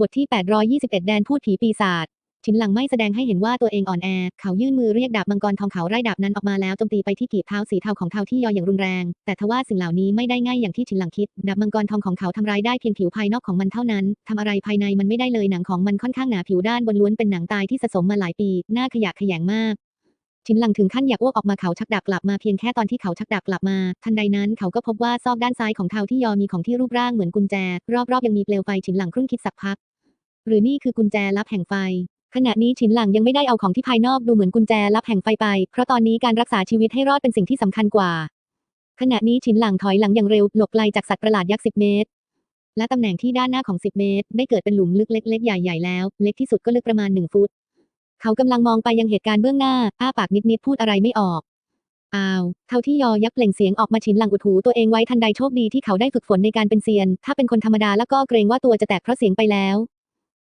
บทที่ 821 แดนพูดผีปีศาจชินหลังไม่แสดงให้เห็นว่าตัวเองอ่อนแอ เขายื่นมือเรียกดาบมังกรทองเขาไร่ดาบนั้นออกมาแล้วโจมตีไปที่กีบเท้าสีเทาของเทาที่ยออย่างรุนแรง แต่ทว่าสิ่งเหล่านี้ไม่ได้ง่ายอย่างที่ชินหลังคิด ดาบมังกรทองของเขาทำร้ายได้เพียงผิวภายนอกของมันเท่านั้น ทำอะไรภายในมันไม่ได้เลยหนังของมันค่อนข้างหนาผิวด้านบนล้วนเป็นหนังตายที่สะสมมาหลายปี หน้าขยะแขยงมาก ชินหลังถึงขั้นอยากอ้วกออกมาเขาชักดาบกลับมาเพียงแค่ตอนที่เขาชักดาบกลับมา ทันใดนั้นเขาก็พบว่าซอกด้านซ้ายของเท้าที่ยอมีของที่รูปร่างเหมือนกุญแจ รอบๆยังมีเปลวไฟชินหลังครุ่นคิดสักพัก หรือนี่คือกุญแจลับแห่งไฟขณะนี้ฉินหลังยังไม่ได้เอาของที่ภายนอกดูเหมือนกุญแจลับแห่งไฟไป เพราะตอนนี้การรักษาชีวิตให้รอดเป็นสิ่งที่สำคัญกว่า ขณะนี้ฉินหลังถอยหลังอย่างเร็วหลบไกลจากสัตว์ประหลาดยักษ์สิบเมตร และตำแหน่งที่ด้านหน้าของ 10 เมตร ได้เกิดเป็นหลุมลึกเล็กๆใหญ่ ๆ แล้ว เล็กที่สุดก็ลึกประมาณ 1 ฟุต เขากำลังมองไปยังเหตุการณ์เบื้องหน้า อ้าปากนิดๆพูดอะไรไม่ออก อ้าว เท่าที่ยอยักษ์เปล่งเสียงออกมาฉินหลังอุดหูตัวเองไว้ทันใดโชคดีที่เขาได้ฝึกฝนในการเป็นเซียน ถ้าเป็นคนธรรมดาแล้วก็เกรงว่าตัวจะแตกเพราะเสียงไปแล้ว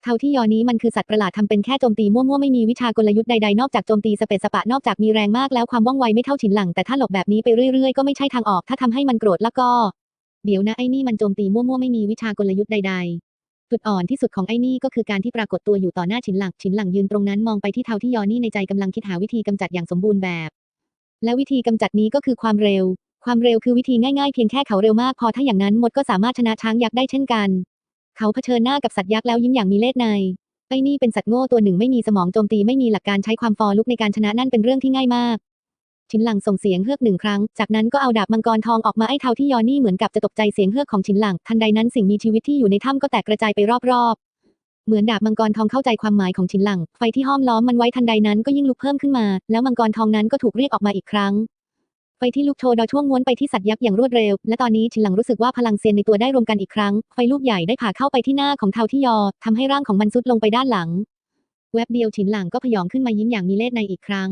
เท่าที่ยอนี้มันคือสัตว์ประหลาดทำเป็นแค่โจมตีมั่วๆไม่มีวิชากลยุทธ์ใดๆนอกจากโจมตีสเปซสปะนอกจากมีแรงมากแล้วความว่องไวไม่เท่าฉินหลังแต่ถ้าหลบแบบนี้ไปเรื่อยๆก็ไม่ใช่ทางออกถ้าทำให้มันโกรธแล้วก็ เดี๋ยวนะไอ้นี่มันโจมตีมั่วๆไม่มีวิชากลยุทธ์ใดๆ จุดอ่อนที่สุดของไอ้นี่ก็คือการที่ปรากฏตัวอยู่ต่อหน้าฉินหลังฉินหลังยืนตรงนั้นมองไปที่เทาที่ยอนี่ในใจกำลังคิดหาวิธีกำจัดอย่างสมบูรณ์แบบ และวิธีกำจัดนี้ก็คือความเร็ว ความเร็วคือวิธีง่ายๆเพียงแค่เขาเร็วมากพอถ้าอย่างนั้นมดก็สามารถชนะช้างยักษ์ได้เช่นกัน เขาเผชิญหน้ากับสัตว์ยักษ์แล้วยิ้มอย่างมีเล่ห์ในไอ้นี่เป็นสัตว์โง่ตัวหนึ่งไม่มีสมองโจมตีไม่มีหลักการใช้ความฟอลุกในการชนะนั่นเป็นเรื่องที่ง่ายมาก ชินหลังส่งเสียงเฮือกหนึ่งครั้ง จากนั้นก็เอาดาบมังกรทองออกมาไอ้เทาที่ยอนี่เหมือนกับจะตกใจเสียงเฮือกของชินหลัง ทันใดนั้นสิ่งมีชีวิตที่อยู่ในถ้ำก็แตกกระจายไปรอบๆ เหมือนดาบมังกรทองเข้าใจความหมายของชินหลัง ไฟที่ห้อมล้อมมันไว้ทันใดนั้นก็ยิ่งลุกเพิ่มขึ้นมา แล้วมังกรทองนั้นก็ถูกเรียกออกมาอีกครั้งไฟที่ลุกโชว์ดอยช่วงม้วนไปที่สัตว์ยักษ์อย่างรวดเร็ว และตอนนี้ชินหลังรู้สึกว่าพลังเซียนในตัวได้รวมกันอีกครั้ง ไฟลูกใหญ่ได้ผ่าเข้าไปที่หน้าของเทาที่ยอทำให้ร่างของมันซุดลงไปด้านหลัง แวบเดียวฉินหลังก็พยองขึ้นมายิ้มอย่างมีเล่ห์ในอีกครั้ง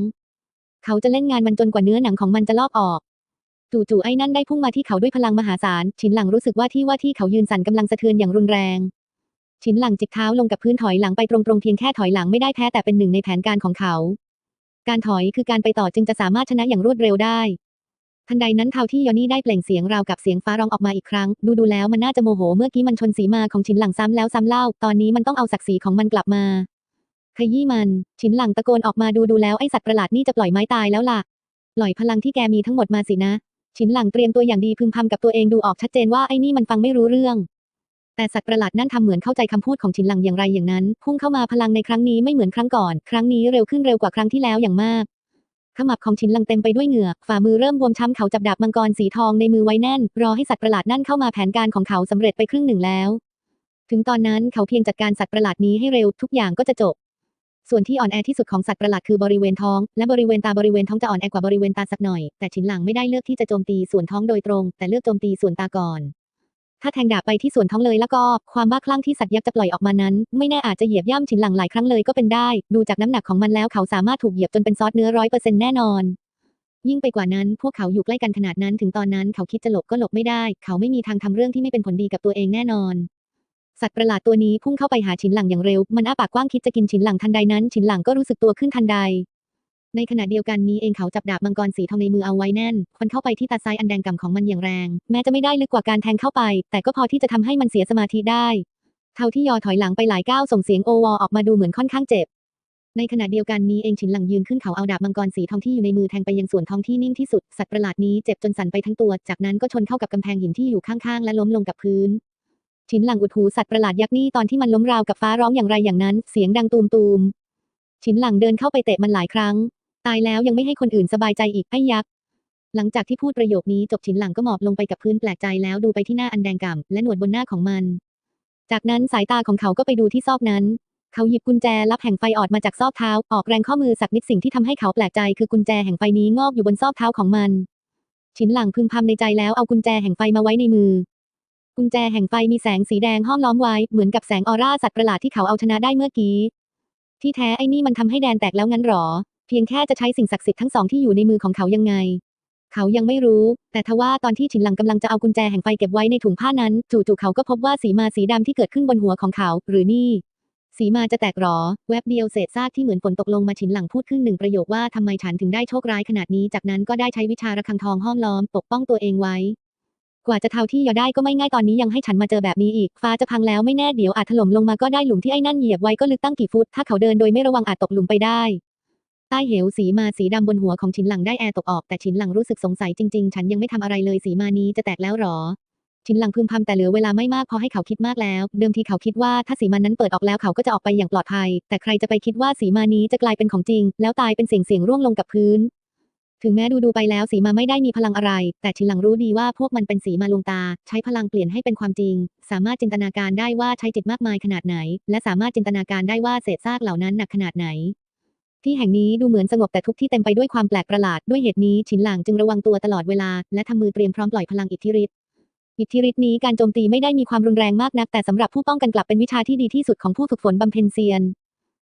เขาจะเล่นงานมันจนกว่าเนื้อหนังของมันจะลอกออกจู่ๆไอ้นั่นได้พุ่งมาที่เขาด้วยพลังมหาศาลฉินหลังรู้สึกว่าที่ว่าที่เขายืนสั่นกำลังสะเทือนอย่างรุนแรงฉินหลังจิกเท้าลงกับพื้นถอยหลังไปตรงๆเพียงแค่ถอยหลังไม่ได้แพ้แต่เป็นหนึ่งในแผนการของเขา การถอยคือการไปต่อจึงจะสามารถชนะอย่างรวดเร็วได้ ทันใดนั้นเทาที่ยอนี่ได้เปล่งเสียงราวกับเสียงฟ้าร้องออกมาอีกครั้ง ดูดูแล้วมันน่าจะโมโหเมื่อกี้มันชนสีมาของฉินหลังซ้ำแล้วซ้ำเล่า ตอนนี้มันต้องเอาศักดิ์ศรีของมันกลับมา ขยี้มัน ฉินหลังตะโกนออกมาดูดูแล้วไอสัตว์ประหลาดนี่จะปล่อยไม้ตายแล้วล่ะ ปล่อยพลังที่แกมีทั้งหมดมาสินะ ฉินหลังเตรียมตัวอย่างดีพึมพำกับตัวเองดูออกชัดเจนว่าไอ้นี่มันฟังไม่รู้เรื่อง แต่สัตว์ประหลาดนั่นทำเหมือนเข้าใจคำพูดของฉินหลังอย่างไรอย่างนั้น พุ่งเข้ามาพลังในครั้งนี้ไม่เหมือนครั้งก่อน ครั้งนี้เร็วขึ้นเร็วกว่าครั้งที่แล้วอย่างมากขมับของฉินหลังเต็มไปด้วยเหงื่อ ฝ่ามือเริ่มบวมช้ำเขาจับดาบมังกรสีทองในมือไว้แน่น รอให้สัตว์ประหลาดนั่นเข้ามาแผนการของเขาสำเร็จไปครึ่งหนึ่งแล้ว ถึงตอนนั้นเขาเพียงจัดการสัตว์ประหลาดนี้ให้เร็วทุกอย่างก็จะจบ ส่วนที่อ่อนแอที่สุดของสัตว์ประหลาดคือบริเวณท้อง และบริเวณตาบริเวณท้องจะอ่อนแอกว่าบริเวณตาสักหน่อย แต่ฉินหลังไม่ได้เลือกที่จะโจมตีส่วนท้องโดยตรง แต่เลือกโจมตีส่วนตาก่อน ถ้าแทงดาบไปที่ส่วนท้องเลยแล้วก็ความบ้าคลั่งที่สัตว์ยักษ์จะปล่อยออกมานั้น ไม่แน่อาจจะเหยียบย่ำฉินหลังหลายครั้งเลยก็เป็นได้ ดูจากน้ำหนักของมันแล้วเขาสามารถถูกเหยียบจนเป็นซอสเนื้อร้อยเปอร์เซ็นต์แน่นอนยิ่งไปกว่านั้นพวกเขาอยู่ใกล้กันขนาดนั้นถึงตอนนั้นเขาคิดจะหลบก็หลบไม่ได้ เขาไม่มีทางทำเรื่องที่ไม่เป็นผลดีกับตัวเองแน่นอน สัตว์ประหลาดตัวนี้พุ่งเข้าไปหาฉินหลังอย่างเร็ว มันอ้าปากกว้างคิดจะกินฉินหลังทันใดนั้น ฉินหลังก็รู้สึกตัวขึ้นทันใด ในขณะเดียวกันนี้เองเขาจับดาบมังกรสีทองในมือเอาไว้แน่นฟันเข้าไปที่ตาซ้ายอันแดงก่ำของมันอย่างแรง แม้จะไม่ได้ลึกกว่าการแทงเข้าไป แต่ก็พอที่จะทำให้มันเสียสมาธิได้ เท่าที่ยอถอยหลังไปหลายก้าวส่งเสียงโอวอออกมาดูเหมือนค่อนข้างเจ็บในขณะเดียวกันนี้เองฉินหลังยืนขึ้นเขาเอาดาบมังกรสีทองที่อยู่ในมือแทงไปยังส่วนท้องที่นิ่มที่สุด สัตว์ประหลาดนี้เจ็บจนสั่นไปทั้งตัว จากนั้นก็ชนเข้ากับกำแพงหินที่อยู่ข้างๆ และล้มลงกับพื้น ฉินหลังอุดหูสัตว์ประหลาดยักษ์นี่ตอนที่มันล้มราวกับฟ้าร้องอย่างไรอย่างนั้น เสียงดังตูมตูมๆฉินหลังเดินเข้าไปเตะมันหลายครั้ง ตายแล้วยังไม่ให้คนอื่นสบายใจอีกไอ้ยักษ์หลังจากที่พูดประโยคนี้จบฉินหลังก็หมอบลงไปกับพื้นแปลกใจแล้วดูไปที่หน้าอันแดงก่ำและหนวดบนหน้าของมัน จากนั้นสายตาของเขาก็ไปดูที่ซอกนั้น เขาหยิบกุญแจลับแห่งไฟออดมาจากซอกเท้า ออกแรงข้อมือสักนิดสิ่งที่ทำให้เขาแปลกใจคือกุญแจแห่งไฟนี้งอกอยู่บนซอกเท้าของมัน ฉินหลังพึมพำในใจแล้วเอากุญแจแห่งไฟมาไว้ในมือ กุญแจแห่งไฟมีแสงสีแดงห้อมล้อมไว้ เหมือนกับแสงออร่าสัตว์ประหลาดที่เขาเอาชนะได้เมื่อกี้ ที่แท้ไอ้นี่มันทำให้แดนแตกแล้วงั้นหรอ เพียงแค่จะใช้สิ่งศักดิ์สิทธิ์ทั้งสองที่อยู่ในมือของเขายังไง เขายังไม่รู้ แต่ทว่าตอนที่ฉินหลังกำลังจะเอากุญแจแห่งไฟเก็บไว้ในถุงผ้านั้น จู่ๆเขาก็พบว่าสีมาสีดำที่เกิดขึ้นบนหัวของเขา หรือนี่สีมาจะแตกหรอ แวบเดียวเศษซากที่เหมือนฝนตกลงมาฉินหลังพูดขึ้นหนึ่งประโยคว่าทำไมฉันถึงได้โชคร้ายขนาดนี้ จากนั้นก็ได้ใช้วิชาระฆังทองห้อมล้อม ปกป้องตัวเองไว้ กว่าจะเท่าที่ยอได้ก็ไม่ง่ายตอนนี้ยังให้ฉันมาเจอแบบนี้อีก ฟ้าจะพังแล้วไม่แน่เดี๋ยวอาจถล่มลงมาก็ได้หลุมที่ไอ้นั่นเหยียบไว้ก็ลึกตั้งกี่ฟุต ถ้าเขาเดินโดยไม่ระวังอาจตกหลุมไปได้ใต้เหวสีมาสีดำบนหัวของฉินหลังได้แอร์ตกออกแต่ฉินหลังรู้สึกสงสัยจริงๆ ฉันยังไม่ทำอะไรเลยสีมานี้จะแตกแล้วหรอ ฉินหลังพึมพำแต่เหลือเวลาไม่มากพอให้เขาคิดมากแล้ว เดิมทีเขาคิดว่าถ้าสีมานั้นเปิดออกแล้วเขาก็จะออกไปอย่างปลอดภัย แต่ใครจะไปคิดว่าสีมานี้จะกลายเป็นของจริง แล้วตายเป็นเสียงเสียงร่วงลงกับพื้น ถึงแม้ดูดูไปแล้วสีมาไม่ได้มีพลังอะไร แต่ฉินหลังรู้ดีว่าพวกมันเป็นสีมาลวงตา ใช้พลังเปลี่ยนให้เป็นความจริง สามารถจินตนาการได้ว่าใช้จิตมากมายขนาดไหน และสามารถจินตนาการได้ว่าเศษซากเหล่านั้นหนักขนาดไหน ที่แห่งนี้ดูเหมือนสงบแต่ทุกที่เต็มไปด้วยความแปลกประหลาดด้วยเหตุนี้ฉินหลางจึงระวังตัวตลอดเวลา และทำมือเตรียมพร้อมปล่อยพลังอิทธิฤทธิ์อิทธิฤทธิ์นี้การโจมตีไม่ได้มีความรุนแรงมากนักแต่สำหรับผู้ป้องกันกลับเป็นวิชาที่ดีที่สุดของผู้ฝึกฝนบำเพ็ญเซียน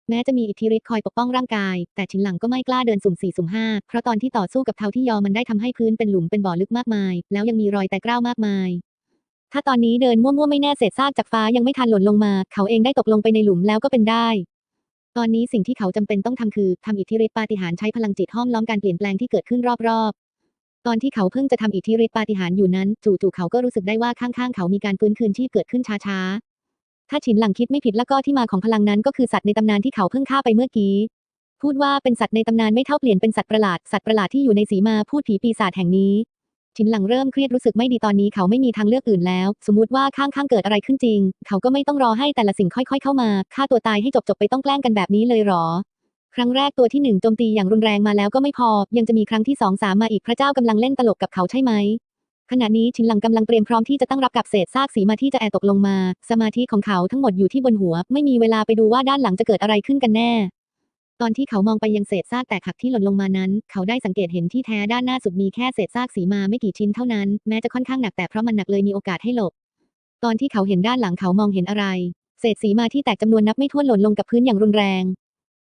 แม้จะมีอิทธิฤทธิ์คอยปกป้องร่างกาย แต่ฉินหลังก็ไม่กล้าเดินสุ่มสี่สุ่มห้าเพราะตอนที่ต่อสู้กับเท้าที่ยอมันได้ทำให้พื้นเป็นหลุมเป็นบ่อลึกมากมาย แล้วยังมีรอยแตกร้าวมากมาย ถ้าตอนนี้เดินมั่วๆไม่แน่เศษซากจากฟ้ายังไม่ทันหล่นลงมา เขาเองได้ตกลงไปในหลุมแล้วก็เป็นได้ ตอนนี้สิ่งที่เขาจำเป็นต้องทำคือทำอิทธิฤทธิปาฏิหาริย์ใช้พลังจิตห้อมล้อมการเปลี่ยนแปลงที่เกิดขึ้นรอบๆ ตอนที่เขาเพิ่งจะทำอิทธิฤทธิปาฏิหาริย์อยู่นั้น จู่ๆเขาก็รู้สึกได้ว่าข้างๆเขามีการฟื้นคืนที่เกิดขึ้นช้าๆ ถ้าฉินหลังคิดไม่ผิดแล้วก็ที่มาของพลังนั้นก็คือสัตว์ในตำนานที่เขาเพิ่งฆ่าไปเมื่อกี้ พูดว่าเป็นสัตว์ในตำนานไม่เท่าเปลี่ยนเป็นสัตว์ประหลาด สัตว์ประหลาดที่อยู่ในสีมาพูดผีปีศาจแห่งนี้ ฉินหลังเริ่มเครียดรู้สึกไม่ดีตอนนี้เขาไม่มีทางเลือกอื่นแล้ว สมมติว่าข้างๆเกิดอะไรขึ้นจริง เขาก็ไม่ต้องรอให้แต่ละสิ่งค่อยๆ เข้ามาฆ่าตัวตายให้จบๆไปต้องแกล้งกันแบบนี้เลยหรอครั้งแรกตัวที่หนึ่งโจมตีอย่างรุนแรงมาแล้วก็ไม่พอ ยังจะมีครั้งที่สองสามมาอีกพระเจ้ากำลังเล่นตลกกับเขาใช่ไหม ขณะนี้ชินหลังกำลังเตรียมพร้อมที่จะตั้งรับกับเศษซากสีมาที่จะแอร์ตกลงมา สมาธิของเขาทั้งหมดอยู่ที่บนหัว ไม่มีเวลาไปดูว่าด้านหลังจะเกิดอะไรขึ้นกันแน่ ตอนที่เขามองไปยังเศษซากแตกหักที่หล่นลงมานั้น เขาได้สังเกตเห็นที่แท้ด้านหน้าสุดมีแค่เศษซากสีมาไม่กี่ชิ้นเท่านั้น แม้จะค่อนข้างหนักแต่เพราะมันหนักเลยมีโอกาสให้หลบ ตอนที่เขาเห็นด้านหลังเขามองเห็นอะไร เศษสีมาที่แตกจำนวนนับไม่ถ้วนหล่นลงกับพื้นอย่างรุนแรง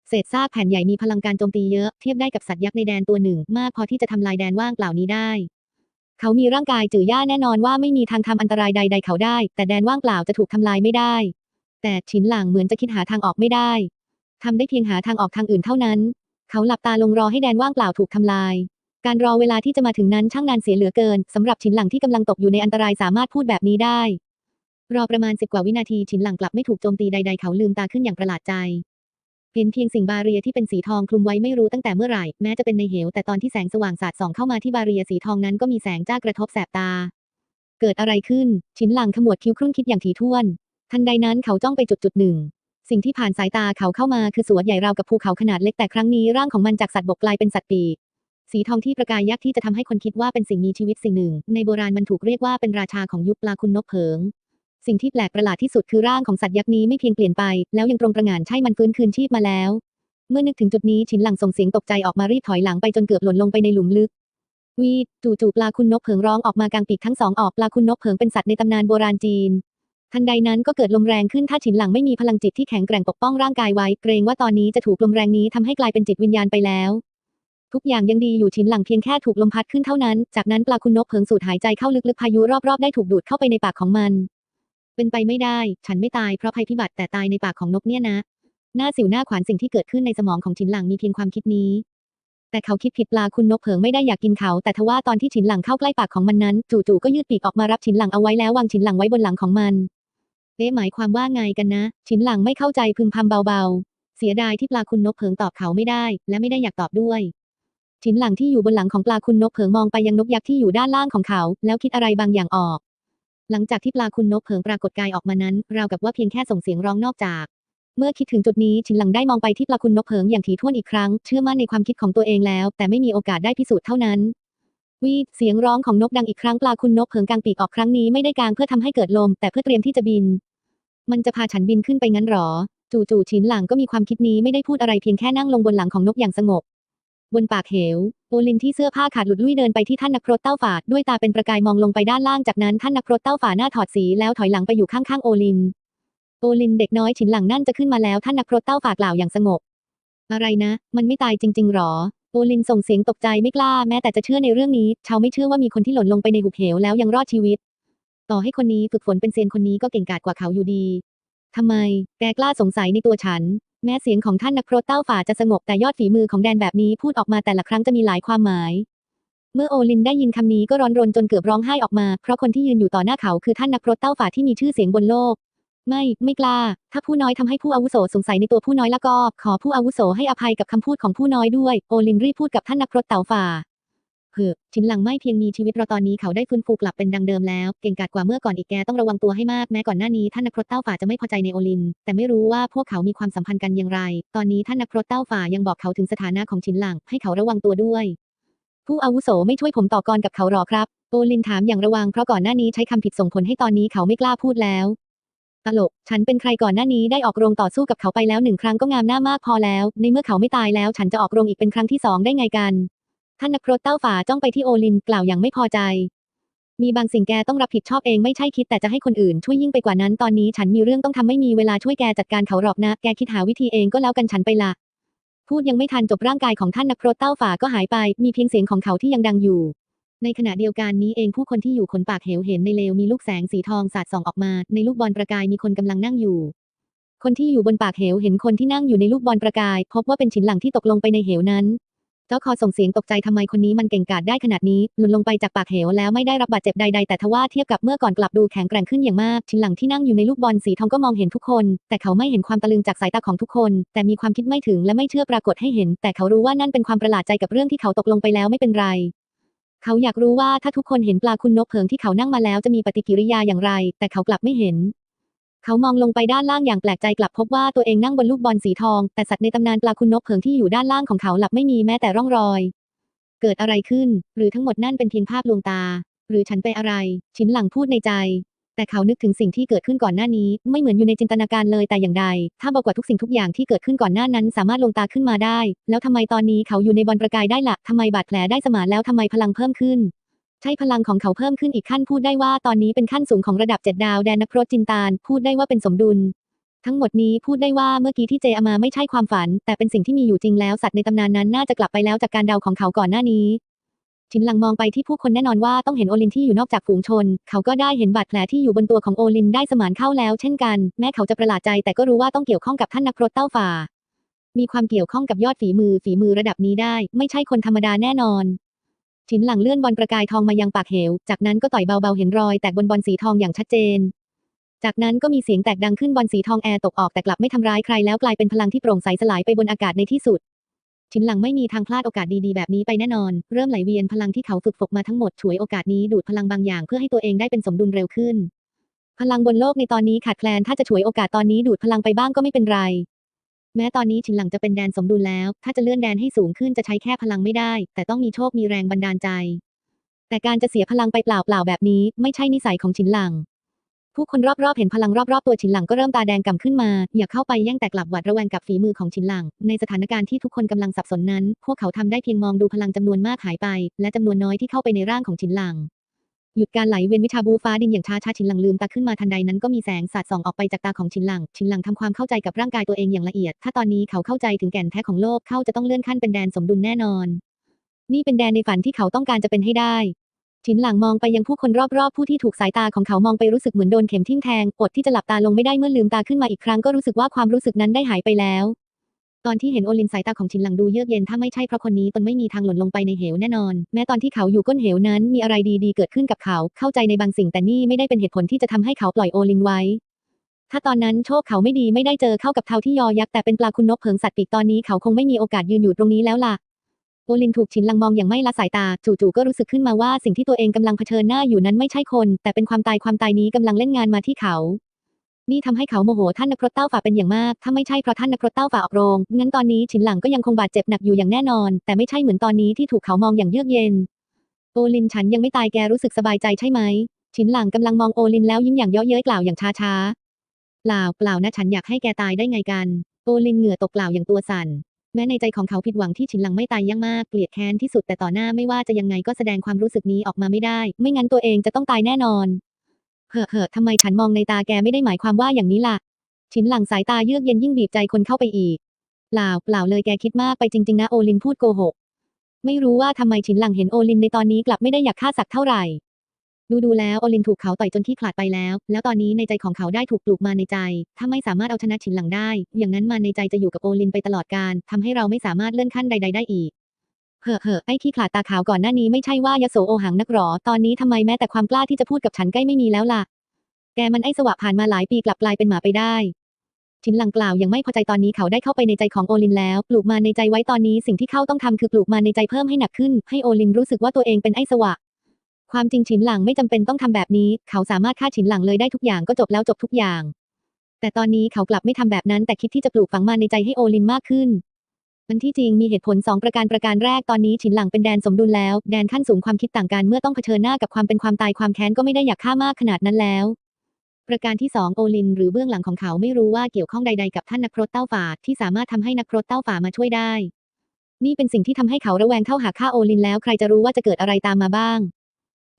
เศษซากแผ่นใหญ่มีพลังการโจมตีเยอะ เทียบได้กับสัตว์ยักษ์ในแดนตัวหนึ่ง มากพอที่จะทำลายแดนว่างเปล่านี้ได้ เขามีร่างกายจื่อย่าแน่นอนว่าไม่มีทางทำอันตรายใด ๆ เขาได้ แต่แดนว่างเปล่าจะถูกทำลายไม่ได้ แต่ฉินหลางเหมือนจะคิดหาทางออกไม่ได้ทำได้เพียงหาทางออกทางอื่นเท่านั้น เขาหลับตาลงรอให้แดนว่างเปล่าถูกทำลาย การรอเวลาที่จะมาถึงนั้นช่างนานเสียเหลือเกินสำหรับฉินหลังที่กำลังตกอยู่ในอันตรายสามารถพูดแบบนี้ได้ รอประมาณสิบกว่าวินาทีฉินหลังกลับไม่ถูกโจมตีใด ๆ เขาลืมตาขึ้นอย่างประหลาดใจ เห็นเพียงสิ่งบาเรียที่เป็นสีทองคลุมไว้ไม่รู้ตั้งแต่เมื่อไหร่ แม้จะเป็นในเหว แต่ตอนที่แสงสว่างสาดส่องเข้ามาที่บาเรียสีทองนั้นก็มีแสงจ้ากระทบแสบตา เกิดอะไรขึ้น ชินหลังขมวดคิ้วครุ่นคิดอย่างถี่ถ้วน ทันใดนั้นเขาจ้องไปจุดจุดหนึ่ง สิ่งที่ผ่านสายตาเขาเข้ามาคือสวนใหญ่ราวกับภูเขาขนาดเล็กแต่ครั้งนี้ร่างของมันจากสัตว์บกกลายเป็นสัตว์ปีกสีทองที่ประกายยักษ์ที่จะทำให้คนคิดว่าเป็นสิ่งมีชีวิตสิ่งหนึ่ง ในโบราณมันถูกเรียกว่าเป็นราชาของยุคปลาคุณนกเผิง สิ่งที่แปลกประหลาดที่สุดคือร่างของสัตว์ยักษ์นี้ไม่เพียงเปลี่ยนไป แล้วยังตรงประหง่านใช่มันฟื้นคืนชีพมาแล้ว เมื่อนึกถึงจุดนี้ฉินหลังส่งเสียงตกใจออกมารีบถอยหลังไปจนเกือบหล่นลงไปในหลุมลึกวีดจู่ๆปลาคุณนกเผิงร้องออกมากลางปีกทั้งสองออกปลาคุณนกเผิงเป็นสัตว์ในตำนานโบราณจีน ทันใดนั้นก็เกิดลมแรงขึ้นถ้าฉินหลังไม่มีพลังจิตที่แข็งแกร่งปกป้องร่างกายไว้ เกรงว่าตอนนี้จะถูกลมแรงนี้ทำให้กลายเป็นจิตวิญญาณไปแล้ว ทุกอย่างยังดีอยู่ฉินหลังเพียงแค่ถูกลมพัดขึ้นเท่านั้น จากนั้นปลาคุณนกเผิงสูดหายใจเข้าลึกๆพายุรอบๆได้ถูกดูดเข้าไปในปากของมัน เป็นไปไม่ได้ ฉันไม่ตายเพราะภัยพิบัติแต่ตายในปากของนกเนี่ยนะ หน้าสิวหน้าขวานสิ่งที่เกิดขึ้นในสมองของฉินหลังมีเพียงความคิดนี้ แต่เขาคิดผิดปลาคุณนกเผิงไม่ได้อยากกินเขา แต่ทว่าตอนที่ฉินหลังเข้าใกล้ปากของมันนั้น จู่ๆก็ยืดปีกออกมารับฉินหลังเอาไว้แล้ววางฉินหลังไว้บนหลังของมันเอ๊ะหมายความว่าไงกันนะ ฉินหลังไม่เข้าใจพึมพำเบาๆ เสียดายที่ปลาคุณนกเผิงตอบเขาไม่ได้ และไม่ได้อยากตอบด้วยฉินหลังที่อยู่บนหลังของปลาคุณนกเผิงมองไปยังนกยักษ์ที่อยู่ด้านล่างของเขา แล้วคิดอะไรบางอย่างออก หลังจากที่ปลาคุณนกเผิงปรากฏกายออกมานั้น ราวกับว่าเพียงแค่ส่งเสียงร้องนอกจาก เมื่อคิดถึงจุดนี้ฉินหลังได้มองไปที่ปลาคุณนกเผิงอย่างถี่ถ้วนอีกครั้ง เชื่อมั่นในความคิดของตัวเองแล้ว แต่ไม่มีโอกาสได้พิสูจน์เท่านั้น วีดเสียงร้องของนกดังอีกครั้งปลาคุณนกเผิงกางปีกออกครั้งนี้ไม่ได้กางเพื่อทำให้เกิดลม แต่เพื่อเตรียมที่จะบิน มันจะพาฉันบินขึ้นไปงั้นหรอ จู่ๆฉินหลังก็มีความคิดนี้ไม่ได้พูดอะไรเพียงแค่นั่งลงบนหลังของนกอย่างสงบ บนปากเหว โอลินที่เสื้อผ้าขาดหลุดลุ่ยเดินไปที่ท่านนักพรตเต้าฝาดด้วยตาเป็นประกายมองลงไปด้านล่างจากนั้นท่านนักพรตเต้าฝาหน้าถอดสีแล้วถอยหลังไปอยู่ข้างๆโอลิน โอลินเด็กน้อยฉินหลังนั่นจะขึ้นมาแล้วท่านนักพรตเต้าฝากล่าวอย่างสงบ อะไรนะ มันไม่ตายจริง ๆหรอ โอลินส่งเสียงตกใจไม่กล้าแม้แต่จะเชื่อในเรื่องนี้ชาวไม่เชื่อว่ามีคนที่หล่นลงไปในหุบเหวแล้วยังรอดชีวิต ต่อให้คนนี้ฝึกฝนเป็นเซียนคนนี้ก็เก่งกาจกว่าเขาอยู่ดี ทำไม แกกล้าสงสัยในตัวฉัน แม้เสียงของท่านนักพรตเต้าฝ่าจะสงบแต่ยอดฝีมือของแดนแบบนี้พูดออกมาแต่ละครั้งจะมีหลายความหมาย เมื่อโอลินได้ยินคำนี้ก็ร้อนรนจนเกือบร้องไห้ออกมา เพราะคนที่ยืนอยู่ต่อหน้าเขาคือท่านนักรบเต้าฝ่าที่มีชื่อเสียงบนโลก ไม่ ไม่กล้า ถ้าผู้น้อยทำให้ผู้อาวุโสสงสัยในตัวผู้น้อยแล้วก็ ขอผู้อาวุโสให้อภัยกับคำพูดของผู้น้อยด้วย โอลินรีบพูดกับท่านนักรบเต่าฝ่า เฮ้อชินหลังไม่เพียงมีชีวิตเรอตอนนี้เขาได้ฟื้นฟูกลับเป็นดังเดิมแล้ว เก่งกาจกว่าเมื่อก่อนอีกแกต้องระวังตัวให้มากแม้ก่อนหน้านี้ท่านนักพรบเต้าฝ่าจะไม่พอใจในโอลิน แต่ไม่รู้ว่าพวกเขามีความสัมพันธ์กันอย่างไร ตอนนี้ท่านนักพรบเต้าฝ่ายังบอกเขาถึงสถานะของชินหลังให้เขาระวังตัวด้วย ผู้อาวุโสไม่ช่วยผมต่อกรกับเขาหรอครับ โอลินถามอย่างระวังเพราะก่อนหน้านี้ใช้คำผิดส่งผลให้ตอนนี้เขาไม่กล้าพูดแล้วตลก ฉันเป็นใครก่อนหน้านี้ได้ออกโรงต่อสู้กับเขาไปแล้วหนึ่งครั้งก็งามหน้ามากพอแล้ว ในเมื่อเขาไม่ตายแล้ว ฉันจะออกโรงอีกเป็นครั้งที่สองได้ไงกัน ท่านนักรบเต้าฝาจ้องไปที่โอลินกล่าวอย่างไม่พอใจ มีบางสิ่งแกต้องรับผิดชอบเองไม่ใช่คิดแต่จะให้คนอื่นช่วยยิ่งไปกว่านั้นตอนนี้ฉันมีเรื่องต้องทำไม่มีเวลาช่วยแกจัดการเขาหรอกนะ แกคิดหาวิธีเองก็แล้วกันฉันไปละพูดยังไม่ทันจบร่างกายของท่านนักรบเต้าฝาก็หายไป มีเพียงเสียงของเขาที่ยังดังอยู่ ในขณะเดียวกันนี้เองผู้คนที่อยู่ขนปากเหวเห็นในเลวมีลูกแสงสีทองสาดส่องออกมา ในลูกบอลประกายมีคนกำลังนั่งอยู่คนที่อยู่บนปากเหวเห็นคนที่นั่งอยู่ในลูกบอลประกาย พบว่าเป็นฉินหลังที่ตกลงไปในเหวนั้น จ้าคอส่งเสียงตกใจทำไมคนนี้มันเก่งกาจได้ขนาดนี้ หล่นลงไปจากปากเหวแล้วไม่ได้รับบาดเจ็บใดๆ แต่ทว่าเทียบกับเมื่อก่อนกลับดูแข็งแกร่งขึ้นอย่างมากฉินหลังที่นั่งอยู่ในลูกบอลสีทองก็มองเห็นทุกคน แต่เขาไม่เห็นความตะลึงจากสายตาของทุกคน แต่มีความคิดไม่ถึงและไม่เชื่อปรากฏให้เห็น แต่เขารู้ว่านั่นเป็นความประหลาดใจกับเรื่องที่เขาตกลงไปแล้วไม่เป็นไรเขาอยากรู้ว่าถ้าทุกคนเห็นปลาคุณนกเพิงที่เขานั่งมาแล้วจะมีปฏิกิริยาอย่างไร แต่เขากลับไม่เห็น เขามองลงไปด้านล่างอย่างแปลกใจกลับพบว่าตัวเองนั่งบนลูกบอลสีทอง แต่สัตว์ในตำนานปลาคุณนกเพิงที่อยู่ด้านล่างของเขาหลับไม่มีแม้แต่ร่องรอย เกิดอะไรขึ้น หรือทั้งหมดนั่นเป็นเพียงภาพลวงตา หรือฉันไปอะไร ชินหลังพูดในใจ แต่เขานึกถึงสิ่งที่เกิดขึ้นก่อนหน้านี้ ไม่เหมือนอยู่ในจินตนาการเลยแต่อย่างใด ถ้าบอกว่าทุกสิ่งทุกอย่างที่เกิดขึ้นก่อนหน้านั้น สามารถลงตาขึ้นมาได้ แล้วทำไมตอนนี้เขาอยู่ในบอลประกายได้ละ่ะทำไมบาดแผลได้สมานแล้วทำไมพลังเพิ่มขึ้น ใช่พลังของเขาเพิ่มขึ้นอีกขั้นพูดได้ว่าตอนนี้เป็นขั้นสูงของระดับเจ็ดดาวแดนนักรบจินตานพูดได้ว่าเป็นสมดุล ทั้งหมดนี้พูดได้ว่าเมื่อกี้ที่เจอามาไม่ใช่ความฝัน แต่เป็นสิ่งที่มีอยู่จริงแล้วสัตว์ในตำนานนั้นน่าจะกลับไปแล้วจากการเดาของเขาก่อนหน้านี้ชินหลังมองไปที่ผู้คนแน่นอนว่าต้องเห็นโอลินที่อยู่นอกจากฝูงชน เขาก็ได้เห็นบาดแผลที่อยู่บนตัวของโอลินได้สมานเข้าแล้วเช่นกัน แม้เขาจะประหลาดใจแต่ก็รู้ว่าต้องเกี่ยวข้องกับท่านนักรบเต้าฝ่า มีความเกี่ยวข้องกับยอดฝีมือฝีมือระดับนี้ได้ ไม่ใช่คนธรรมดาแน่นอน ชินหลังเลื่อนบอลประกายทองมายังปากเหว จากนั้นก็ต่อยเบาๆเห็นรอยแตกบนบอลสีทองอย่างชัดเจน จากนั้นก็มีเสียงแตกดังขึ้นบอลสีทองแอร์ตกออกแต่กลับไม่ทำร้ายใครแล้วกลายเป็นพลังที่โปร่งใสสลายไปบนอากาศในที่สุดชินหลังไม่มีทางพลาดโอกาสดีๆแบบนี้ไปแน่นอน เริ่มไหลเวียนพลังที่เขาฝึกฝกมาทั้งหมดฉวยโอกาสนี้ดูดพลังบางอย่างเพื่อให้ตัวเองได้เป็นสมดุลเร็วขึ้น พลังบนโลกในตอนนี้ขาดแคลนถ้าจะฉวยโอกาสตอนนี้ดูดพลังไปบ้างก็ไม่เป็นไร แม้ตอนนี้ชินหลังจะเป็นแดนสมดุลแล้ว ถ้าจะเลื่อนแดนให้สูงขึ้นจะใช้แค่พลังไม่ได้ แต่ต้องมีโชคมีแรงบันดาลใจ แต่การจะเสียพลังไปเปล่าๆแบบนี้ ไม่ใช่นิสัยของชินหลัง ผู้คนรอบๆเห็นพลังรอบๆตัวชินหลังก็เริ่มตาแดงก่ำขึ้นมา อย่าเข้าไปแย่งแตกกลับหวัดระแวงกับฝีมือของชินหลัง ในสถานการณ์ที่ทุกคนกำลังสับสนนั้น พวกเขาทำได้เพียงมองดูพลังจำนวนมากหายไป และจำนวนน้อยที่เข้าไปในร่างของชินหลัง หยุดการไหลเวียนวิชาบูฟ้าดินอย่างช้าช้าชินหลังลืมตาขึ้นมาทันใดนั้นก็มีแสงสาดส่องออกไปจากตาของชินหลัง ชินหลังทำความเข้าใจกับร่างกายตัวเองอย่างละเอียด ถ้าตอนนี้เขาเข้าใจถึงแก่นแท้ของโลกเขาจะต้องเลื่อนขั้นเป็นแดนสมดุลแน่นอน นี่เป็นแดนในฝันที่เขาต้องการจะเป็นให้ได้ ชินหลังมองไปยังผู้คนรอบๆ ผู้ที่ถูกสายตาของเขามองไปรู้สึกเหมือนโดนเข็มทิ่มแทงอดที่จะหลับตาลงไม่ได้เมื่อลืมตาขึ้นมาอีกครั้งก็รู้สึกว่าความรู้สึกนั้นได้หายไปแล้ว ตอนที่เห็นโอลินสายตาของชินหลังดูเยือกเย็นถ้าไม่ใช่เพราะคนนี้ตนไม่มีทางหล่นลงไปในเหวแน่นอน แม้ตอนที่เขาอยู่ก้นเหวนั้นมีอะไรดีๆ เกิดขึ้นกับเขา เข้าใจในบางสิ่งแต่นี่ไม่ได้เป็นเหตุผลที่จะทำให้เขาปล่อยโอลินไว้ ถ้าตอนนั้นโชคเขาไม่ดีไม่ได้เจอเข้ากับเทาที่ยอยักษ์แต่เป็นปลาคุณนกเพิงสัตว์ปีกตอนนี้เขาคงไม่มีโอกาสยืนอยู่ตรงนี้แล้วล่ะโอลินถูกชินหลังมองอย่างไม่ละสายตา จู่ๆก็รู้สึกขึ้นมาว่าสิ่งที่ตัวเองกำลังเผชิญหน้าอยู่นั้นไม่ใช่คน แต่เป็นความตายความตายนี้กำลังเล่นงานมาที่เขา นี่ทำให้เขาโมโหท่านนักรบเต้าฝ่าเป็นอย่างมาก ถ้าไม่ใช่เพราะท่านนักรบเต้าฝ่าออกโรง งั้นตอนนี้ชินหลังก็ยังคงบาดเจ็บหนักอยู่อย่างแน่นอน แต่ไม่ใช่เหมือนตอนนี้ที่ถูกเขามองอย่างเยือกเย็น โอลินฉันยังไม่ตายแกรู้สึกสบายใจใช่ไหมชินหลังกำลังมองโอลินแล้วยิ้มอย่างเย้อเย้ยกล่าวอย่างช้าๆเปล่าเปล่านะฉันอยากให้แกตายได้ไงกัน โอลินเหงื่อตกกล่าวอย่างตัวสั่น แม้ในใจของเขาผิดหวังที่ฉินหลังไม่ตายยั่งมาก เกลียดแค้นที่สุดแต่ต่อหน้าไม่ว่าจะยังไงก็แสดงความรู้สึกนี้ออกมาไม่ได้ ไม่งั้นตัวเองจะต้องตายแน่นอน เห่อะเห่อะทำไมฉันมองในตาแกไม่ได้หมายความว่าอย่างนี้ล่ะฉินหลังสายตาเยือกเย็นยิ่งบีบใจคนเข้าไปอีก เปล่าเปล่าเลยแกคิดมากไปจริง ๆ นะโอลินพูดโกหก ไม่รู้ว่าทำไมฉินหลังเห็นโอลินในตอนนี้กลับไม่ได้อยากฆ่าสักเท่าไหร่ ดูดูแล้วโอลินถูกเขาต่อยจนขี้ขาดไปแล้ว แล้วตอนนี้ในใจของเขาได้ถูกปลูกมาในใจ ถ้าไม่สามารถเอาชนะฉินหลังได้ อย่างนั้นมาในใจจะอยู่กับโอลินไปตลอดกาลทำให้เราไม่สามารถเลื่อนขั้นใด ๆ ได้อีก เห่อะเห่อะไอ้ขี้ขลาดตาขาวก่อนหน้านี้ไม่ใช่ว่ายโสโอหังนักหรอ ตอนนี้ทำไมแม้แต่ความกล้าที่จะพูดกับฉันใกล้ไม่มีแล้วล่ะ แกมันไอ้สวะผ่านมาหลายปีกลับกลายเป็นหมาไปได้ชินหลังกล่าวยังไม่พอใจตอนนี้เขาได้เข้าไปในใจของโอลินแล้ว ปลูกมาในใจไว้ตอนนี้สิ่งที่เขาต้องทำคือปลูกมาในใจเพิ่มให้หนักขึ้น ให้โอลินรู้สึกว่าตัวเองเป็นไอ้สวะ ความจริงฉินหลังไม่จำเป็นต้องทำแบบนี้ เขาสามารถฆ่าฉินหลังเลยได้ทุกอย่างก็จบแล้วจบทุกอย่าง แต่ตอนนี้เขากลับไม่ทำแบบนั้นแต่คิดที่จะปลูกฝังมาในใจให้โอลินมากขึ้น มันที่จริงมีเหตุผล 2 ประการประการแรกตอนนี้ฉินหลังเป็นแดนสมดุลแล้ว แดนขั้นสูงความคิดต่างกันเมื่อต้องเผชิญหน้ากับความเป็นความตายความแค้นก็ไม่ได้อยากฆ่ามากขนาดนั้นแล้ว ประการที่ 2 โอลิน หรือเบื้องหลังของเขาไม่รู้ว่าเกี่ยวข้องใด ๆ กับท่านนักพรตเต้าฝาที่สามารถทำให้นักพรตเต้าฝามาช่วยได้ นี่เป็นสิ่งที่ทำให้เขาระแวงเข้าหาฆ่าโอลินแล้วใครจะรู้ว่าจะเกิดอะไรตามมาบ้าง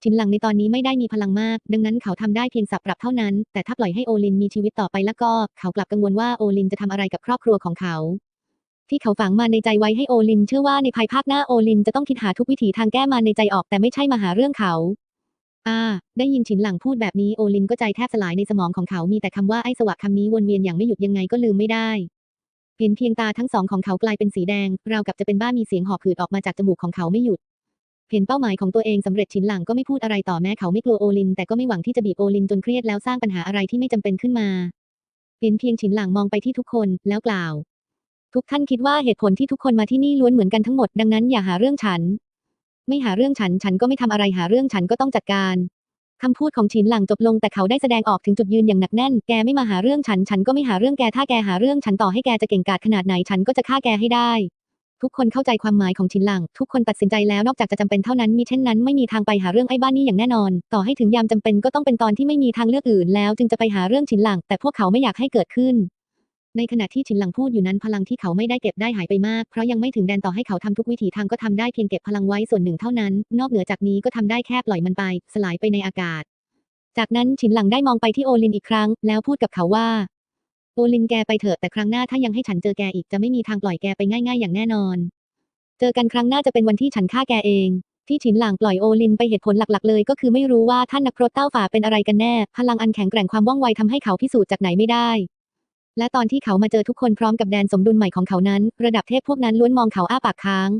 ชินหลังในตอนนี้ไม่ได้มีพลังมาก ดังนั้นเขาทำได้เพียงสับปรับเท่านั้น แต่ถ้าปล่อยให้โอลินมีชีวิตต่อไปแล้วก็ เขากลับกังวลว่าโอลินจะทำอะไรกับครอบครัวของเขา ที่เขาฝังมาในใจไว้ให้โอลิน เชื่อว่าในภายภาคหน้าโอลินจะต้องคิดหาทุกวิถีทางแก้มาในใจออกแต่ไม่ใช่มาหาเรื่องเขา อ่า ได้ยินฉินหลังพูดแบบนี้โอลินก็ใจแทบสลายในสมองของเขามีแต่คำว่าไอ้สวะคำนี้วนเวียนอย่างไม่หยุดยังไงก็ลืมไม่ได้เห็นเพียงตาทั้งสองของเขากลายเป็นสีแดง ราวกับจะเป็นบ้ามีเสียงหอบหืดออกมาจากจมูกของเขาไม่หยุด เห็นเป้าหมายของตัวเองสำเร็จฉินหลังก็ไม่พูดอะไรต่อแม้เขาไม่กลัวโอลิน แต่ก็ไม่หวังที่จะบีบโอลินจนเครียดแล้วสร้างปัญหาอะไรที่ไม่จำเป็นขึ้นมา เห็นเพียงฉินหลังมองไปที่ทุกคนแล้วกล่าว ทุกท่านคิดว่าเหตุผลที่ทุกคนมาที่นี่ล้วนเหมือนกันทั้งหมดดังนั้นอย่าหาเรื่องฉัน ไม่หาเรื่องฉันฉันก็ไม่ทำอะไรหาเรื่องฉันก็ต้องจัดการคำพูดของฉินหลังจบลงแต่เขาได้แสดงออกถึงจุดยืนอย่างหนักแน่น แกไม่มาหาเรื่องฉัน ฉันก็ไม่หาเรื่องแก ถ้าแกหาเรื่องฉันต่อให้แกจะเก่งกาจขนาดไหน ฉันก็จะฆ่าแกให้ได้ ทุกคนเข้าใจความหมายของฉินหลัง ทุกคนตัดสินใจแล้ว นอกจากจะจำเป็นเท่านั้น มีเช่นนั้นไม่มีทางไปหาเรื่องไอ้บ้านนี่อย่างแน่นอน ต่อให้ถึงยามจำเป็นก็ต้องเป็นตอนที่ไม่มีทางเลือกอื่นแล้ว จึงจะไปหาเรื่องฉินหลัง แต่พวกเขาไม่อยากให้เกิดขึ้น ในขณะที่ฉินหลังพูดอยู่นั้นพลังที่เขาไม่ได้เก็บได้หายไปมากเพราะยังไม่ถึงแดนต่อให้เขาทำทุกวิถีทางก็ทำได้เพียงเก็บพลังไว้ส่วนหนึ่งเท่านั้น นอกเหนือจากนี้ก็ทำได้แค่ปล่อยมันไป สลายไปในอากาศ จากนั้นฉินหลังได้มองไปที่โอลินอีกครั้ง แล้วพูดกับเขาว่าโอลินแกไปเถอะแต่ครั้งหน้าถ้ายังให้ฉันเจอแกอีกจะไม่มีทางปล่อยแกไปง่าย ๆ อย่างแน่นอน เจอกันครั้งหน้าจะเป็นวันที่ฉันฆ่าแกเองที่ฉินหลังปล่อยโอลินไปเหตุผลหลักๆเลยก็คือไม่รู้ว่าท่านนักพรตเต้าฝ่าเป็นอะไรกันแน่ พลังอันแข็งแกร่งความว่องไวทำให้เขาพิสูจน์จากไหนไม่ได้ และตอนที่เขามาเจอทุกคนพร้อมกับแดนสมดุลใหม่ของเขานั้น ระดับเทพพวกนั้นล้วนมองเขาอ้าปากค้าง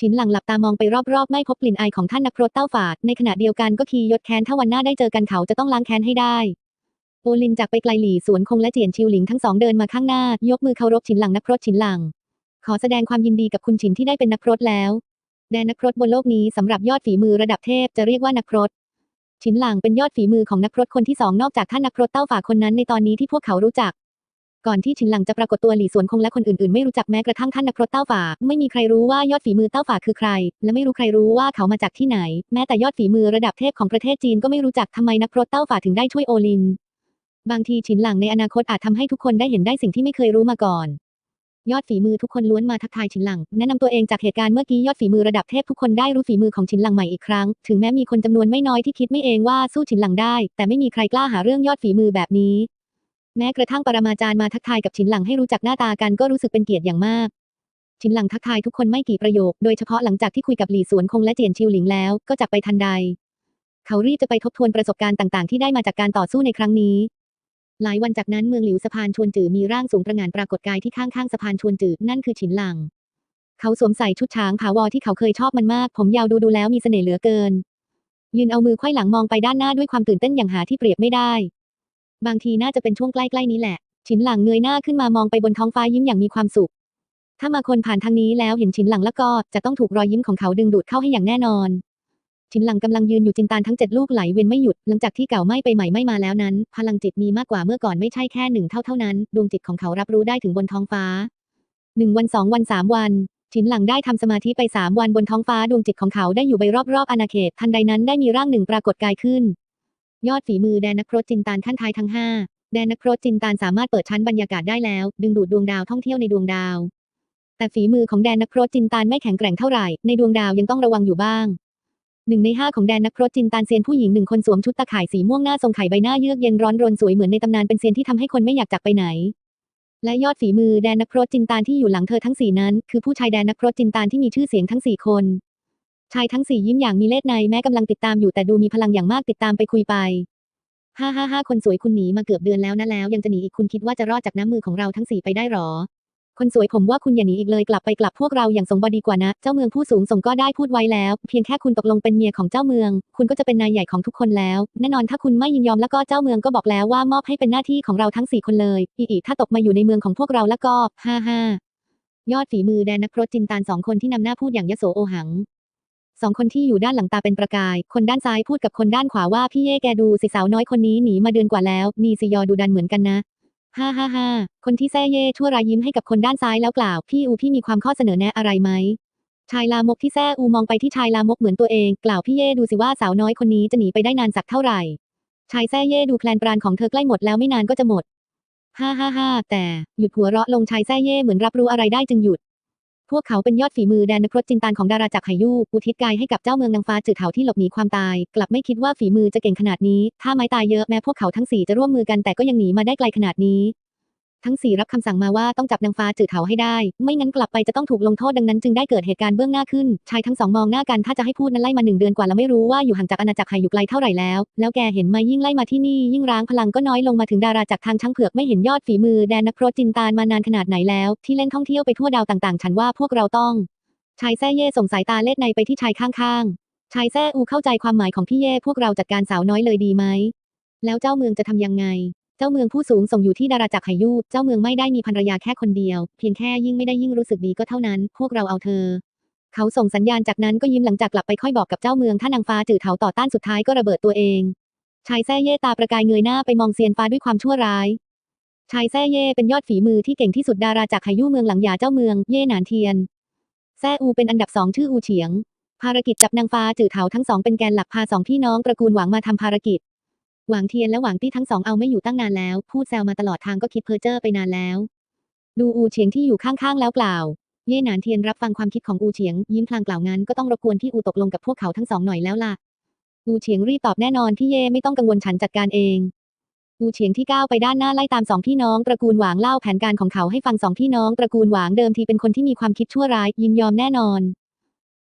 ฉินหลังหลับตามองไปรอบๆ ไม่พบกลิ่นอายของท่านนักพรตเต้าฝาด ในขณะเดียวกันก็คียศแค้นถ้าวันหน้าได้เจอกันเขาจะต้องล้างแค้นให้ได้ โอลินจากไปไกลหลี่สวนคงและเจียนชิวหลิงทั้งสองเดินมาข้างหน้า ยกมือเคารพฉินหลังนักพรตฉินหลัง ขอแสดงความยินดีกับคุณฉินที่ได้เป็นนักพรตแล้ว แดนนักพรตบนโลกนี้สำหรับยอดฝีมือระดับเทพจะเรียกว่านักพรตฉินหลังเป็นยอดฝีมือของนักพรตคนที่สองนอกจากท่านนักพรตเต้าฝาคนนั้นในตอนนี้ที่พวกเขารู้จัก ก่อนที่ฉินหลังจะปรากฏตัวหลี่สวนคงและคนอื่นๆ ไม่รู้จักแม้กระทั่งท่านนักพรตเต้าฝาไม่มีใครรู้ว่ายอดฝีมือเต้าฝาคือใคร และไม่รู้ใครรู้ว่าเขามาจากที่ไหน แม้แต่ยอดฝีมือระดับเทพของประเทศจีนก็ไม่รู้จักทำไมนักพรตเต้าฝาถึงได้ช่วยโอลิน บางทีฉินหลังในอนาคตอาจทำให้ทุกคนได้เห็นได้สิ่งที่ไม่เคยรู้มาก่อนยอดฝีมือทุกคนล้วนมาทักทายฉินหลัง แนะนำตัวเองจากเหตุการณ์เมื่อกี้ยอดฝีมือระดับเทพทุกคนได้รู้ฝีมือของฉินหลังใหม่อีกครั้ง ถึงแม้มีคนจำนวนไม่น้อยที่คิดไม่เองว่าสู้ฉินหลังได้ แต่ไม่มีใครกล้าหาเรื่องยอดฝีมือแบบนี้ แม้กระทั่งปรมาจารย์มาทักทายกับฉินหลังให้รู้จักหน้าตากันก็รู้สึกเป็นเกียรติอย่างมาก ฉินหลังทักทายทุกคนไม่กี่ประโยค โดยเฉพาะหลังจากที่คุยกับหลี่สวนคงและเจียนชิวหลิงแล้วก็จากไปทันใด เขารีบจะไปทบทวนประสบการณ์ต่างๆ ที่ได้มาจากการต่อสู้ในครั้งนี้ หลายวันจากนั้นเมืองหลิวสะพานชวนจือมีร่างสูงประหงานปรากฏกายที่ข้างๆสะพานชวนจือนั่นคือฉินหลัง เขาสวมใส่ชุดช้างผาวอที่เขาเคยชอบมันมาก ผมยาวดูดูแล้วมีเสน่ห์เหลือเกิน ยืนเอามือไขว้หลังมองไปด้านหน้าด้วยความตื่นเต้นอย่างหาที่เปรียบไม่ได้ บางทีน่าจะเป็นช่วงใกล้ๆนี้แหละ ฉินหลังเงยหน้าขึ้นมามองไปบนท้องฟ้ายิ้มอย่างมีความสุข ถ้ามาคนผ่านทางนี้แล้วเห็นฉินหลังแล้วก็จะต้องถูกรอยยิ้มของเขาดึงดูดเข้าให้อย่างแน่นอน ฉินหลังกำลังยืนอยู่จินตานทั้งเจ็ดลูกไหลเวียนไม่หยุดหลังจากที่เก่าไม่ไปใหม่ไม่มาแล้วนั้น พลังจิตมีมากกว่าเมื่อก่อนไม่ใช่แค่หนึ่งเท่าเท่านั้นดวงจิตของเขารับรู้ได้ถึงบนท้องฟ้าหนึ่งวันสองวันสามวันฉินหลังได้ทำสมาธิไปสามวันบนท้องฟ้าดวงจิตของเขาได้อยู่ไปรอบๆอาณาเขตทันใดนั้นได้มีร่างหนึ่งปรากฏกายขึ้น ยอดฝีมือแดนนักรตจินตานขั้นท้ายทั้งห้าแดนนักรตจินตานสามารถเปิดชั้นบรรยากาศได้แล้ว ดึงดูดดวงดาวท่องเที่ยวในดวงดาว แต่ฝีมือของแดนนักรตจินตานไม่แข็งแกร่งเท่าไหร่ ในดวงดาวยังต้องระวังอยู่บ้างหนึ่งในห้าของแดนนักรตจินตานเซียนผู้หญิงหนึ่งคนสวมชุดตะข่ายสีม่วงหน้าทรงไข่ใบหน้าเยือกเย็นร้อนรนสวยเหมือนในตำนานเป็นเซียนที่ทำให้คนไม่อยากจากไปไหน และยอดฝีมือแดนนักรตจินตานที่อยู่หลังเธอทั้งสี่นั้น คือผู้ชายแดนนักรตจินตานที่มีชื่อเสียงทั้งสี่คน ชายทั้งสี่ยิ้มอย่างมีเล่ห์ในแม้กำลังติดตามอยู่แต่ดูมีพลังอย่างมากติดตามไปคุยไปห้าห้าห้าคนสวยคุณหนีมาเกือบเดือนแล้วนะแล้ว ยังจะหนีอีกคุณคิดว่าจะรอดจากน้ำมือของเราทั้งสี่ไปได้หรอ คนสวยผมว่าคุณอย่าหนีอีกเลยกลับไปกลับพวกเราอย่างสงบดีกว่านะ เจ้าเมืองผู้สูงส่งก็ได้พูดไว้แล้ว เพียงแค่คุณตกลงเป็นเมียของเจ้าเมือง คุณก็จะเป็นนายใหญ่ของทุกคนแล้ว แน่นอนถ้าคุณไม่ยินยอมแล้วก็เจ้าเมืองก็บอกแล้วว่ามอบให้เป็นหน้าที่ของเราทั้งสี่คนเลยอีอีถ้าตกมาอยู่ในเมืองของพวกเราแล้วก็ฮ่าฮ่ายอดฝีมือแดนนักพรตจินตานสองคนที่นำหน้าพูดอย่างยโสโอหัง สองคนที่อยู่ด้านหลังตาเป็นประกาย คนด้านซ้ายพูดกับคนด้านขวาว่าพี่เย่แกดูสิสาวน้อยคนนี้หนีมาเดือนกว่าแล้ว มีสิยอดูดันเหมือนกันนะฮ่าฮ่าฮ่าคนที่แซ่เย่ชั่วรายยิ้มให้กับคนด้านซ้ายแล้วกล่าว พี่อูพี่มีความข้อเสนอแนะอะไรไหมชายลามกที่แซ่อูมองไปที่ชายลามกเหมือนตัวเอง กล่าวพี่เย่ดูสิว่าสาวน้อยคนนี้จะหนีไปได้นานสักเท่าไหร่ ชายแซ่เย่ดูแพลนปรานของเธอใกล้หมดแล้วไม่นานก็จะหมด ฮ่าฮ่าฮ่าแต่หยุดหัวเราะลงชายแซ่เย่เหมือนรับรู้อะไรได้จึงหยุด พวกเขาเป็นยอดฝีมือแดนนครจินตานของดาราจักรไหยู่อุทิศกายให้กับเจ้าเมืองนางฟ้าจืดเถาที่หลบหนีความตาย กลับไม่คิดว่าฝีมือจะเก่งขนาดนี้ ถ้าไม้ตายเยอะแม้พวกเขาทั้งสี่จะร่วมมือกันแต่ก็ยังหนีมาได้ไกลขนาดนี้ ทั้งสี่รับคำสั่งมาว่าต้องจับนางฟ้าจืดเถาให้ได้ ไม่งั้นกลับไปจะต้องถูกลงโทษดังนั้นจึงได้เกิดเหตุการณ์เบื้องหน้าขึ้น ชายทั้งสองมองหน้ากันถ้าจะให้พูดนั้นไล่มาหนึ่งเดือนกว่าแล้วไม่รู้ว่าอยู่ห่างจากอาณาจักรไหอยู่ไกลเท่าไหร่แล้ว แล้วแกเห็นไหมายิ่งไล่มาที่นี่ยิ่งร้างพลังก็น้อยลงมาถึงดาราจากทางช้างเผือกไม่เห็นยอดฝีมือแดนนักพรตจินตานมานานขนาดไหนแล้ว ที่เล่นท่องเที่ยวไปทั่วดาวต่างๆ ฉันว่าพวกเราต้อง ชายแซ่เย่ส่งสายตาเล็ดในไปที่ชายข้างๆ ชายแซ่อูเข้าใจความหมายของพี่เย่พวกเราจัดการสาวน้อยเลยดีไหมแล้วเจ้าเมืองจะทำยังไง เจ้าเมืองผู้สูงส่งอยู่ที่ดาราจักรไหยูเจ้าเมืองไม่ได้มีภรรยาแค่คนเดียว เพียงแค่ยิ่งไม่ได้ยิ่งรู้สึกดีก็เท่านั้น พวกเราเอาเธอ เขาส่งสัญญาณจากนั้นก็ยิ้มหลังจากกลับไปค่อยบอกกับเจ้าเมืองถ้านางฟ้าจืดเถาต่อต้านสุดท้ายก็ระเบิดตัวเอง ชายแซ่เย่ตาประกายเงยหน้าไปมองเซียนฟ้าด้วยความชั่วร้ายชายแซ่เย่เป็นยอดฝีมือที่เก่งที่สุดดาราจากไหยูเมืองหลังหยาเจ้าเมืองเย่หนานเทียนแซ่อูเป็นอันดับสองชื่ออูเฉียง ภารกิจจับนางฟ้าจืดเถาทั้งสองเป็นแกนหลักพาสองพี่น้องตระกูลหวังมาทำภารกิจ หวังเทียนและหวังตี้ทั้งสองเอาไม่อยู่ตั้งนานแล้ว พูดแซวมาตลอดทางก็คิดเพ้อเจ้อไปนานแล้ว ดูอูเฉียงที่อยู่ข้างๆแล้วกล่าว เย่หนานเทียนรับฟังความคิดของอูเฉียง ยิ้มพลางกล่าวงั้นก็ต้องรบกวนพี่อูตกลงกับพวกเขาทั้งสองหน่อยแล้วล่ะ อูเฉียงรีบตอบแน่นอนพี่เย่ไม่ต้องกังวลฉันจัดการเอง อูเฉียงที่ก้าวไปด้านหน้าไล่ตามสองพี่น้องตระกูลหวางเล่าแผนการของเขาให้ฟังสองพี่น้องตระกูลหวางเดิมทีเป็นคนที่มีความคิดชั่วร้ายยินยอมแน่นอน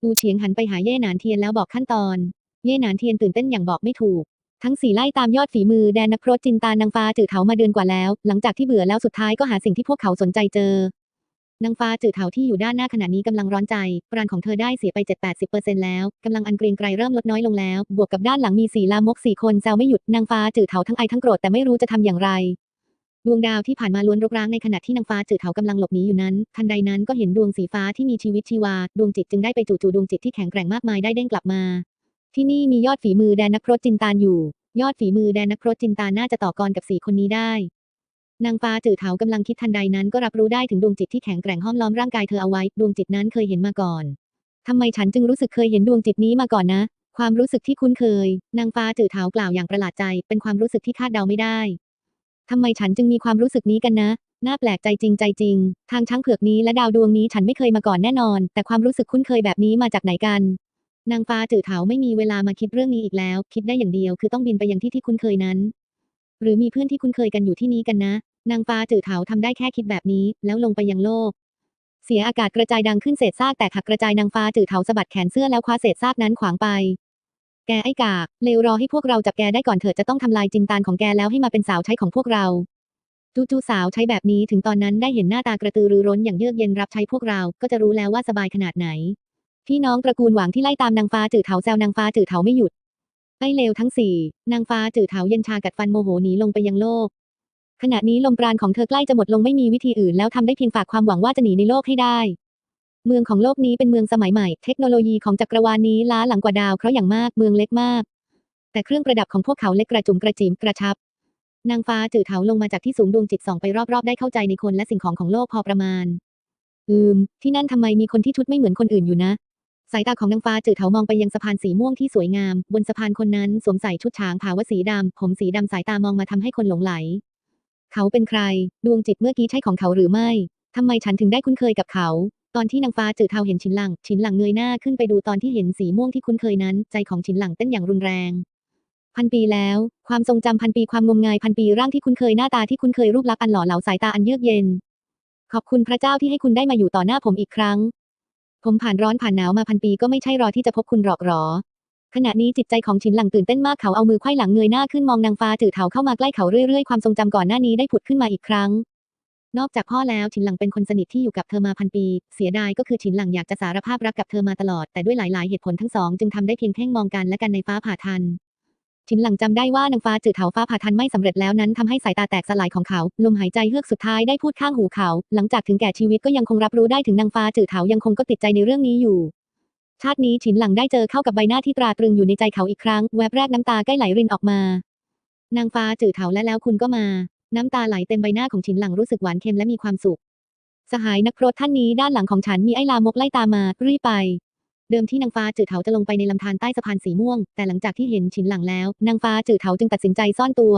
อูเฉียงหันไปหาเย่หนานเทียนแล้วบอกขั้นตอน เย่หนานเทียนตื่นเต้นอย่างบอกไม่ถูก ทั้งสี่ไล่ตามยอดฝีมือแดนนักพรตจินตานางฟ้าจืดเถามาเดือนกว่าแล้ว หลังจากที่เบื่อแล้วสุดท้ายก็หาสิ่งที่พวกเขาสนใจเจอนางฟ้าจืดเถาที่อยู่ด้านหน้าขณะนี้กำลังร้อนใจ ปราณของเธอได้เสียไป 7-80%แล้ว กำลังอันเกรียงไกรเริ่มลดน้อยลงแล้ว บวกกับด้านหลังมีสีลามกสี่คนแซวไม่หยุด นางฟ้าจืดเถาทั้งไอทั้งโกรธแต่ไม่รู้จะทำอย่างไร ดวงดาวที่ผ่านมาล้วนรกร้างในขณะที่นางฟ้าจืดเถากำลังหลบหนีอยู่นั้น ทันใดนั้นก็เห็นดวงสีฟ้าที่มีชีวิตชีวา ดวงจิตจึงได้ไปจู่ๆดวงจิตที่แข็งแกร่งมากมายได้เด้งกลับมา ที่นี่มียอดฝีมือแดนนักพรตจินตานอยู่ ยอดฝีมือแดนนักพรตจินตานน่าจะต่อกรกับสี่คนนี้ได้ นางฟ้าจืดเถากำลังคิดทันใดนั้นก็รับรู้ได้ถึงดวงจิตที่แข็งแกร่งห้อมล้อมร่างกายเธอเอาไว้ ดวงจิตนั้นเคยเห็นมาก่อนทำไมฉันจึงรู้สึกเคยเห็นดวงจิตนี้มาก่อนนะ ความรู้สึกที่คุ้นเคย นางฟ้าจืดเถากล่าวอย่างประหลาดใจ เป็นความรู้สึกที่คาดเดาไม่ได้ทำไมฉันจึงมีความรู้สึกนี้กันนะน่าแปลกใจจริงใจจริง ทางช้างเผือกนี้และดาวดวงนี้ฉันไม่เคยมาก่อนแน่นอน แต่ความรู้สึกคุ้นเคยแบบนี้มาจากไหนกัน นางฟ้าจืดเถาไม่มีเวลามาคิดเรื่องนี้อีกแล้ว คิดได้อย่างเดียวคือต้องบินไปยังที่ที่คุ้นเคยนั้น หรือมีเพื่อนที่คุ้นเคยกันอยู่ที่นี้กันนะ นางฟ้าจืดเถาทำได้แค่คิดแบบนี้ แล้วลงไปยังโลก เสียอากาศกระจายดังขึ้นเศษซากแตกหักกระจายนางฟ้าจืดเถาสะบัดแขนเสื้อแล้วคว้าเศษซากนั้นขวางไป แกไอ้กากเลวรอให้พวกเราจับแกได้ก่อนเถิดจะต้องทำลายจินตานของแกแล้วให้มาเป็นสาวใช้ของพวกเราจูจูสาวใช้แบบนี้ถึงตอนนั้นได้เห็นหน้าตากระตือรือร้นอย่างเยือกเย็นรับใช้พวกเรา ก็จะรู้แล้วว่าสบายขนาดไหน พี่น้องตระกูลหวังที่ไล่ตามนางฟ้าจืดเถาแซวนางฟ้าจืดเถาไม่หยุดไอ้เลวทั้งสี่นางฟ้าจืดเถาเย็นชากัดฟันโมโหหนีลงไปยังโลก ขณะนี้ลมปราณของเธอใกล้จะหมดลงไม่มีวิธีอื่นแล้วทำได้เพียงฝากความหวังว่าจะหนีในโลกให้ได้ เมืองของโลกนี้เป็นเมืองสมัยใหม่ เทคโนโลยีของจักรวาลนี้ล้าหลังกว่าดาวเพราะอย่างมากเมืองเล็กมาก แต่เครื่องประดับของพวกเขาเล็กกระจุมกระจิมกระชับ นางฟ้าจืดเถาลงมาจากที่สูงดวงจิตส่องไปรอบๆได้เข้าใจในคนและสิ่งของของโลกพอประมาณ อืม ที่นั่นทำไมมีคนที่ชุดไม่เหมือนคนอื่นอยู่นะ สายตาของนางฟ้าจืดเถามองไปยังสะพานสีม่วงที่สวยงาม บนสะพานคนนั้นสวมใส่ชุดช้างผาวสีดำ ผมสีดำสายตามองมาทำให้คนหลงไหล เขาเป็นใคร ดวงจิตเมื่อกี้ใช่ของเขาหรือไม่ทำไมฉันถึงได้คุ้นเคยกับเขา ตอนที่นางฟ้าจืดเทาเห็นชินหลัง ชินหลังเงยหน้าขึ้นไปดูตอนที่เห็นสีม่วงที่คุ้นเคยนั้น ใจของชินหลังเต้นอย่างรุนแรง พันปีแล้ว ความทรงจำพันปีความงมงายพันปีร่างที่คุ้นเคยหน้าตาที่คุ้นเคยรูปลักษณ์อันหล่อเหลาสายตาอันเยือกเย็นขอบคุณพระเจ้าที่ให้คุณได้มาอยู่ต่อหน้าผมอีกครั้ง ผมผ่านร้อนผ่านหนาวมาพันปีก็ไม่ใช่รอที่จะพบคุณหรอกหรอ ขณะนี้จิตใจของชินหลังตื่นเต้นมากเขาเอามือไขว้หลังเงยหน้าขึ้นมองนางฟ้าจืดเถาเข้ามาใกล้เขาเรื่อยๆความทรงจำก่อนหน้านี้ได้ผุดขึ้นมาอีกครั้ง นอกจากพ่อแล้วชินหลังเป็นคนสนิทที่อยู่กับเธอมาพันปี เสียดายก็คือชินหลังอยากจะสารภาพรักกับเธอมาตลอดแต่ด้วยหลาย ๆ เหตุผลทั้งสองจึงทำได้เพียงแค่งมองกันและกันในฟ้าผ่าทัน ฉินหลังจำได้ว่านางฟ้าจืดเถาฟ้าผ่าทันไม่สำเร็จแล้วนั้นทำให้สายตาแตกสลายของเขา ลมหายใจเฮือกสุดท้ายได้พูดข้างหูเขา หลังจากถึงแก่ชีวิตก็ยังคงรับรู้ได้ถึงนางฟ้าจืดเถายังคงก็ติดใจในเรื่องนี้อยู่ชาตินี้ฉินหลังได้เจอเข้ากับใบหน้าที่ตราตรึงอยู่ในใจเขาอีกครั้ง แวบแรกน้ำตาใกล้ไหลรินออกมา นางฟ้าจืดเถาและแล้วคุณก็มา น้ำตาไหลเต็มใบหน้าของฉินหลังรู้สึกหวานเค็มและมีความสุข สหายนักพรตท่านนี้ด้านหลังของฉันมีไอ้ลามกไล่ตามมา รีบไป เดิมที่นางฟ้าจืดเถาจะลงไปในลำธารใต้สะพานสีม่วง แต่หลังจากที่เห็นฉินหลังแล้ว นางฟ้าจืดเถาจึงตัดสินใจซ่อนตัว